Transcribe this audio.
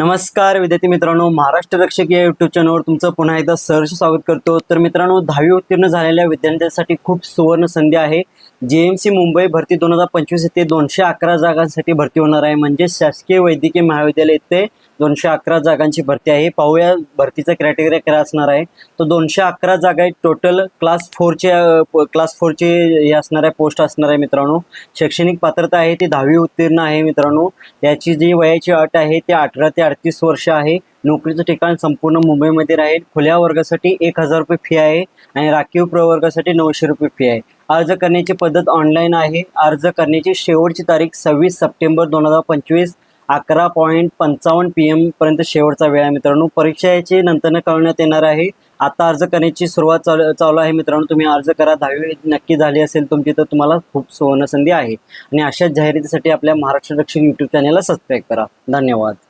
नमस्कार विद्यार्थी मित्रांनो महाराष्ट्र रक्षक या युट्यूब चॅनलवर तुमचं पुन्हा एकदा सहर्ष स्वागत करतो. तर मित्रांनो दहावी उत्तीर्ण झालेल्या विद्यार्थ्यांसाठी खूप सुवर्ण संधी आहे. जे एम सी मुंबई भरती दोन हजार पंचवीस येथे दोनशे अकरा जागांसाठी भरती होणार आहे. म्हणजे शासकीय वैद्यकीय महाविद्यालय येथे दोनशे अकरा जागांची भरती आहे. पाहूया भरतीचा क्रायटेरिया काय असणार आहे. तर दोनशे अकरा जागा आहेत. टोटल क्लास फोरचे क्लास फोरचे हे असणार आहे पोस्ट असणार आहे मित्रांनो. शैक्षणिक पात्रता आहे ती दहावी उत्तीर्ण आहे मित्रांनो. याची जी वयाची अट आहे ती अठरा ते अडतीस वर्ष आहे. नोकरीचं ठिकाण संपूर्ण मुंबईमध्ये राहील. खुल्या वर्गासाठी एक हजार रुपये फी आहे आणि राखीव प्रवर्गासाठी नऊशे रुपये फी आहे. अर्ज करण्याची पद्धत ऑनलाईन आहे. अर्ज करण्याची शेवटची तारीख सव्वीस सप्टेंबर दोन हजार पंचवीस अकरा पॉईंट पंचावन्न पी एमपर्यंत शेवटचा वेळ आहे मित्रांनो. परीक्षा याची नंतरनं कळवण्यात येणार आहे. आता अर्ज करण्याची सुरुवात चालू चालू आहे मित्रांनो. तुम्ही अर्ज करा. दहावी नक्की झाली असेल तुमची तर तुम्हाला खूप सुवर्णसंधी आहे. आणि अशाच जाहिरातीसाठी आपल्या महाराष्ट्र दक्षिण यूट्यूब चॅनलला सबस्क्राईब करा. धन्यवाद.